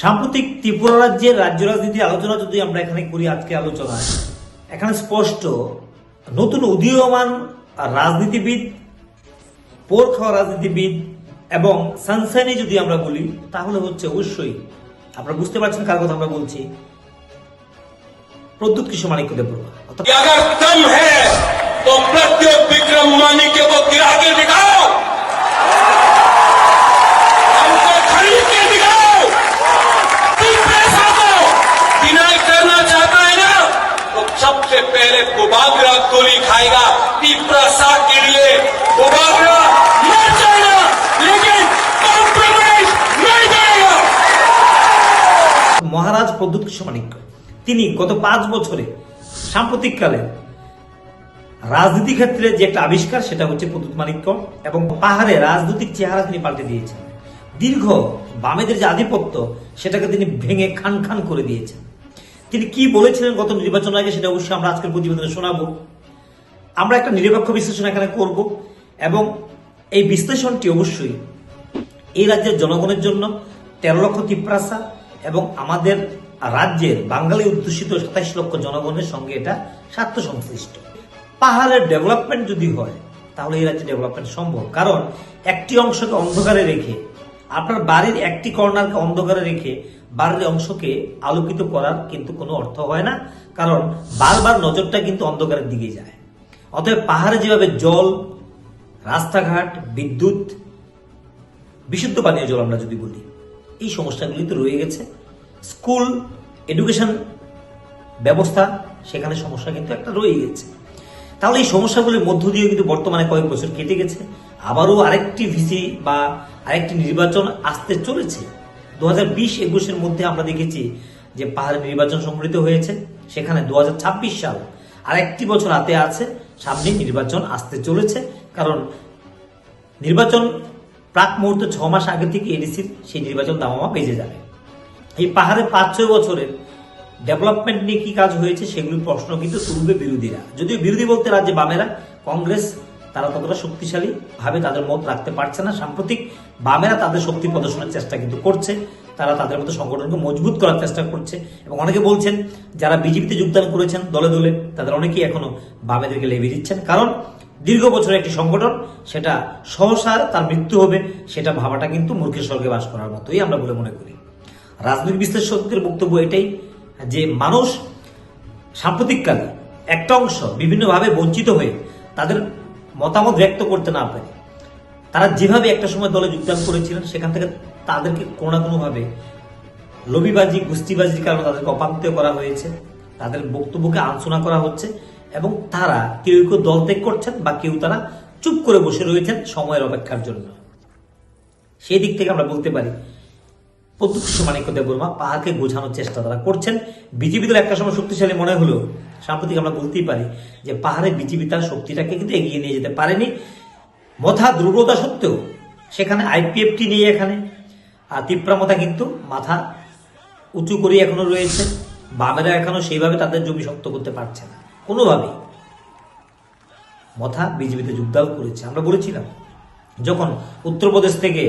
সাম্প্রতিক ত্রিপুরা রাজ্যের রাজ্য রাজনীতির আলোচনা যদি আমরা এখানে করি, আজকে আলোচনা, এখানে স্পষ্ট, নতুন উদীয়মান রাজনীতিবিদ পোর খাওয়া রাজনীতিবিদ এবং সানসাইনে যদি আমরা বলি, তাহলে হচ্ছে অবশ্যই, আপনারা বুঝতে পারছেন কার কথা আমরা বলছি, প্রদ্যুৎ কিশোর মানিক দেবর অর্থাৎ বিক্রম মানিক पहले बुबागरा गोली खाएगा तीसरा साथ के लिए बुबागरा मर जाएगा लेकिन कॉम्प्रोमाइज नहीं करेगा মহারাজ প্রদ্যুৎ কিশোর মানিক্য তিনি গত পাঁচ বছরে সাম্প্রতিককালে রাজনীতি ক্ষেত্রে যে একটা আবিষ্কার সেটা হচ্ছে প্রদ্যুৎ মানিক্য এবং পাহাড়ে রাজনৈতিক চেহারা তিনি পাল্টে দিয়েছেন দীর্ঘ বামেদের যে আধিপত্য সেটাকে তিনি ভেঙে খান খান করে দিয়েছেন তিনি কি বলেছিলেন গত নির্বাচন আগে সেটা অবশ্যই আমরা আজকের প্রতিবেদনে শোনাবো। আমরা একটা নিরপেক্ষ বিশ্লেষণ এখানে করব এবং এই বিশ্লেষণটি অবশ্যই এই রাজ্যের জনগণের জন্য তেরো লক্ষ তিপ্রাসা এবং আমাদের রাজ্যের বাঙালি অধ্যুষিত সাতাইশ লক্ষ জনগণের সঙ্গে এটা স্বার্থ সংশ্লিষ্ট পাহাড়ের ডেভেলপমেন্ট যদি হয়, তাহলে এই রাজ্যে ডেভেলপমেন্ট সম্ভব। কারণ একটি অংশকে অন্ধকারে রেখে, আপনার বাড়ির একটি কর্নারকে অন্ধকারে রেখে বাড়ির অংশকে আলোকিত করার কিন্তু কোনো অর্থ হয় না, কারণ বারবার নজরটা কিন্তু অন্ধকারের দিকে যায়। অতএব পাহাড়ে যেভাবে জল, রাস্তাঘাট, বিদ্যুৎ, বিশুদ্ধ পানীয় জল আমরা যদি বলি, এই সমস্যাগুলি তো রয়ে গেছে। স্কুল, এডুকেশন ব্যবস্থা, সেখানে সমস্যা কিন্তু একটা রয়ে গেছে। তাহলে এই সমস্যাগুলির মধ্য দিয়ে কিন্তু বর্তমানে কয়েক বছর কেটে গেছে। আবারও আরেকটি ভিসি বা আরেকটি নির্বাচন আসতে চলেছে। দু হাজার বিশ একুশের মধ্যে আমরা দেখেছি যে পাহাড়ে নির্বাচন সংগঠিত হয়েছে। সেখানে দু হাজার ছাব্বিশ সাল আর একটি বছর হাতে আছে। সামনে নির্বাচন আসতে চলেছে। কারণ নির্বাচন প্রাক মুহূর্তে ছ মাস আগে থেকে এডিসির সেই নির্বাচন দামামা বেজে যাবে। এই পাহাড়ে পাঁচ ছয় বছরের ডেভেলপমেন্ট নিয়ে কি কাজ হয়েছে সেগুলির প্রশ্ন কিন্তু তুলবে বিরোধীরা। যদিও বিরোধী বলতে রাজ্যে বামেরা, কংগ্রেস তারা ততটা শক্তিশালী ভাবে তাদের মত রাখতে পারছে না। সাম্প্রতিক বামেরা তাদের শক্তি প্রদর্শনের চেষ্টা কিন্তু করছে। তারা তাদের মতো সংগঠনকে মজবুত করার চেষ্টা করছে। এবং অনেকে বলছেন, যারা বিজেপিতে যোগদান করেছেন দলে দলে, তাদের অনেকেই এখনও বামেদেরকে লেবে দিচ্ছেন। কারণ দীর্ঘ বছরের একটি সংগঠন, সেটা সহসা তার মৃত্যু হবে, সেটা ভাবাটা কিন্তু মূর্খের স্বর্গে বাস করার মতোই আমরা বলে মনে করি। রাজনৈতিক বিশ্লেষকদের বক্তব্য এটাই যে মানুষ সাম্প্রতিককালে একটা অংশ বিভিন্নভাবে বঞ্চিত হয়ে তাদের মতামত ব্যক্ত করতে না পারে। তারা যেভাবে একটা সময় দলে যোগদান করেছিলেন, সেখান থেকে তাদেরকে কোনো না কোনোভাবে লবিবাজি, গোষ্ঠীবাজির কারণে তাদেরকে অপাঙ্ক্ত করা হয়েছে, তাদের বক্তব্যকে আলোচনা করা হচ্ছে, এবং তারা কেউ কেউ দল ত্যাগ করছেন বা কেউ তারা চুপ করে বসে রয়েছেন সময়ের অপেক্ষার জন্য। সেই দিক থেকে আমরা বলতে পারি প্রত্যক্ষ মানিক্য দেববর্মা পাহাড়কে বোঝানোর চেষ্টা তারা করছেন। বিজেপি দল একটা সময় শক্তিশালী মনে হলো, সাম্প্রতিক আমরা বলতেই পারি যে পাহাড়ে বিজেপি তার শক্তিটাকে কিন্তু এগিয়ে নিয়ে যেতে পারেনি। মথা দুর্বলতা সত্ত্বেও সেখানে আইপিএফটি নিয়ে এখানে। আর তিপ্রামতা কিন্তু মাথা উঁচু করে এখনও রয়েছে। বামেরা এখনও সেইভাবে তাদের জমি শক্ত করতে পারছে না। কোনোভাবেই। মথা বিজেপিতে যোগদান করেছে। আমরা বলেছিলাম, যখন উত্তরপ্রদেশ থেকে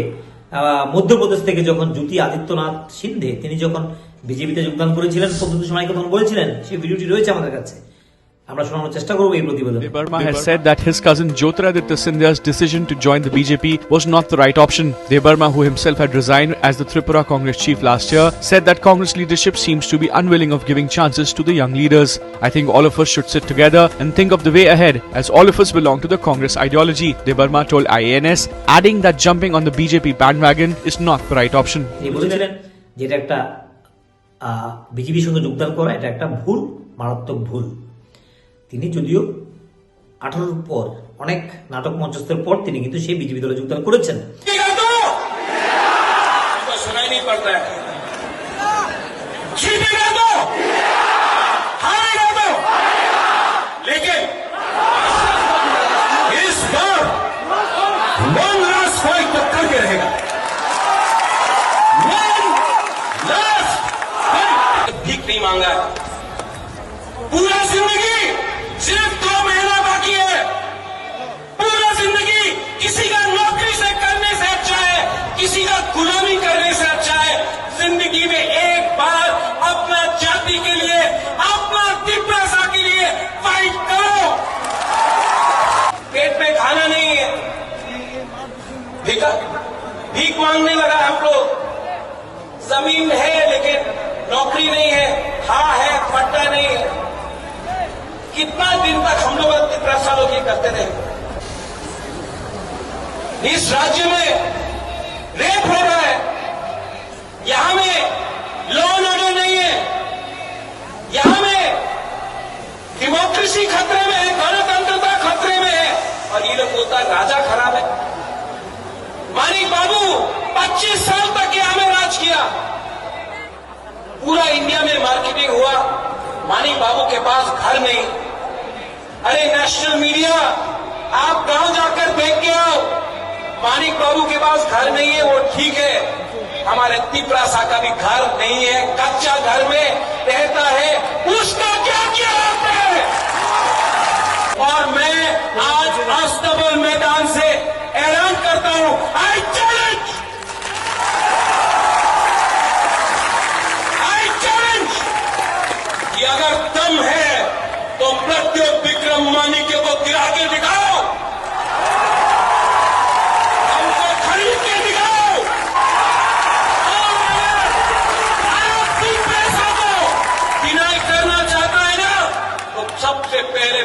মধ্যপ্রদেশ থেকে যখন জ্যোতি আদিত্যনাথ সিন্ধে, তিনি যখন বিজেপিতে যোগদান করেছিলেন সময় সময়কে তখন বলেছিলেন সেই ভিডিওটি রয়েছে আমাদের কাছে। আমরা শোনানোর চেষ্টা করবো এই প্রতিবেদন Debarma has said that his cousin Jyotiraditya Scindia's decision to join the BJP was not the right option. Debarma, who himself had resigned as the Tripura Congress chief last year, said that Congress leadership seems to be unwilling of giving chances to the young leaders. I think all of us should sit together and think of the way ahead, as all of us belong to the Congress ideology, Debarma told IANS, adding that jumping on the BJP bandwagon is not the right option. তিনি বলেছিলেন যে এটা একটা বিজেপির সঙ্গে যোগদান করা এটা একটা ভুল মারাত্মক ভুল তিনি যদিও আঠারোর পর, অনেক নাটক মঞ্চস্থের পর তিনি কিন্তু সেই বিজেপি দলে যোগদান করেছেন। किसी का गुलामी करने से अच्छा है। ज़िंदगी में एक बार अपना जाति के लिए, अपना तिब्रासा के लिए फाइट करो। पेट में खाना नहीं है। भीख भीख मांगने लगा हम लोग ज़मीन है, लेकिन नौकरी नहीं है, हा है, पट्टा नहीं है। कितना दिन तक हम लोग तिब्रासा लोग करते रहे। इस राज्य में रेप हो रहा है। यहाँ में लॉ एंड ऑर्डर नहीं है। यहाँ में डेमोक्रेसी खतरे में है, गणतंत्रता खतरे में है। और ये लोग बोलता राजा खराब है। मानिक बाबू 25 साल तक यहाँ में राज किया। पूरा इंडिया में मार्केटिंग हुआ। मानिक बाबू के पास घर नहीं। अरे नेशनल मीडिया आप गाँव जाकर देख के आओ। मानिक बाबू के पास घर नहीं है, वो ठीक है। हमारे तिपरा तिपरासा का भी घर नहीं है, कच्चा घर में रहता है, उसका क्या किया है? और मैं आज अस्तबल मैदान से ऐलान करता हूँ। आई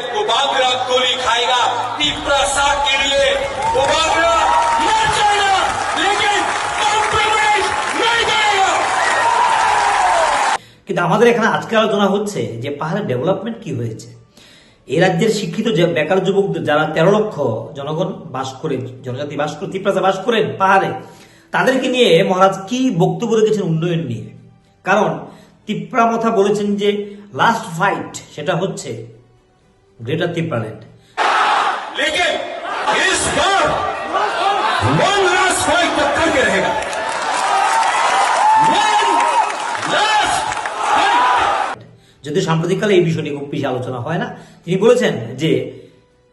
सबसे पहले बुबागरा गोली खाएगा तीसरा साथ के लिए बुबागरा मर जाएगा लेकिन कॉम्प्रोमाइज नहीं करेगा কিন্তু আমাদের এখানে আজকে আলোচনা হচ্ছে যে পাহাড়ের ডেভেলপমেন্ট কি হয়েছে এই রাজ্যের শিক্ষিত যে বেকার যুবকদের যারা তেরো লক্ষ জনগণ বাস করে জনজাতি বাস করে ত্রিপ্রাসা বাস করেন পাহাড়ে তাদেরকে নিয়ে মহারাজ কি বক্তব্য রেখেছেন উন্নয়ন নিয়ে কারণ তিপ্রামথা বলেছেন যে লাস্ট ফাইট সেটা হচ্ছে গ্রেটার তিপ্রাল্যান্ড लेकिन इस बार वन लास्ट फाइट तक करके रहेगा वन लास्ट फाइट যদি সাম্প্রতিককালে এই বিষয়টি খুব বেশি আলোচনা হয় না তিনি বলেছেন যে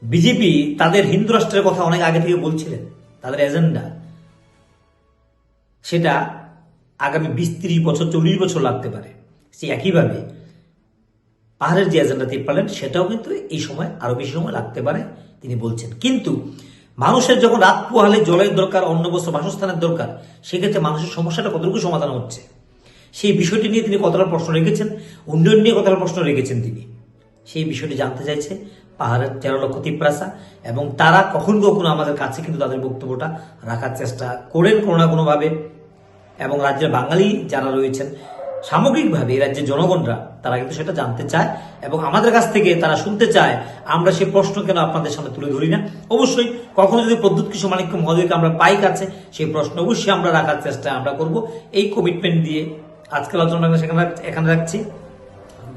বিজেপি তাদের হিন্দু রাষ্ট্রের কথা অনেক আগে থেকে বলছিলেন তাদের এজেন্ডা সেটা আগামী বিশ তিরিশ বছর চল্লিশ বছর লাগতে পারে সে একইভাবে পাহাড়ের যে এজেন্ডা তিপ্পালেন সেটাও কিন্তু এই সময় আরও বেশি সময় লাগতে পারে, তিনি বলছেন। কিন্তু মানুষের যখন রাত পোহালে জলের দরকার অন্য বস্ত্র বাসস্থানের দরকার, সেক্ষেত্রে মানুষের সমস্যাটা কতটুকু সমাধান হচ্ছে? সেই বিষয়টি নিয়ে তিনি কতটা প্রশ্ন রেখেছেন, উন্নয়ন নিয়ে কতটা প্রশ্ন রেখেছেন তিনি? সেই বিষয়টি জানতে চাইছে পাহাড়ের তেরো লক্ষ তিপ্রাসা এবং তারা কখন কখনো আমাদের কাছে কিন্তু তাদের বক্তব্যটা রাখার চেষ্টা করেন কোনো না কোনোভাবে। এবং রাজ্যের বাঙালি যারা রয়েছেন সামগ্রিকভাবে এই রাজ্যের জনগণরা, তারা কিন্তু সেটা জানতে চায় এবং আমাদের কাছ থেকে তারা শুনতে চায়, আমরা সেই প্রশ্ন কেন আপনাদের সামনে তুলে ধরি না? অবশ্যই কখনো যদি প্রদ্যুৎ কিশোর মানিক্য মহোদয়কে আমরা পাই কাছে, সেই প্রশ্ন অবশ্যই আমরা রাখার চেষ্টা আমরা করব। এই কমিটমেন্ট দিয়ে আজকের আলোচনা সেখানে এখানে রাখছি।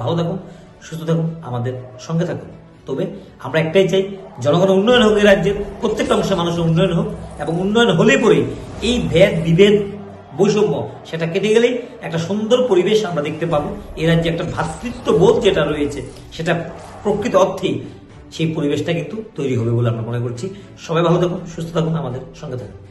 ভালো থাকুন, সুস্থ থাকুন, আমাদের সঙ্গে থাকুন। তবে আমরা একটাই চাই জনগণের উন্নয়ন হোক এই রাজ্যের, প্রত্যেকটা অংশে মানুষের উন্নয়ন হোক এবং উন্নয়ন হলে পরেই এই ভেদ বিভেদ বৈষম্য, সেটা কেটে গেলেই একটা সুন্দর পরিবেশ আমরা দেখতে পাবো। এ রাজ্যে একটা ভাতৃত্ব বোধ যেটা রয়েছে, সেটা প্রকৃত অর্থেই সেই পরিবেশটা কিন্তু তৈরি হবে বলে আমরা মনে করছি। সবাই ভালো থাকুন, সুস্থ থাকুন, আমাদের সঙ্গে থাকুন।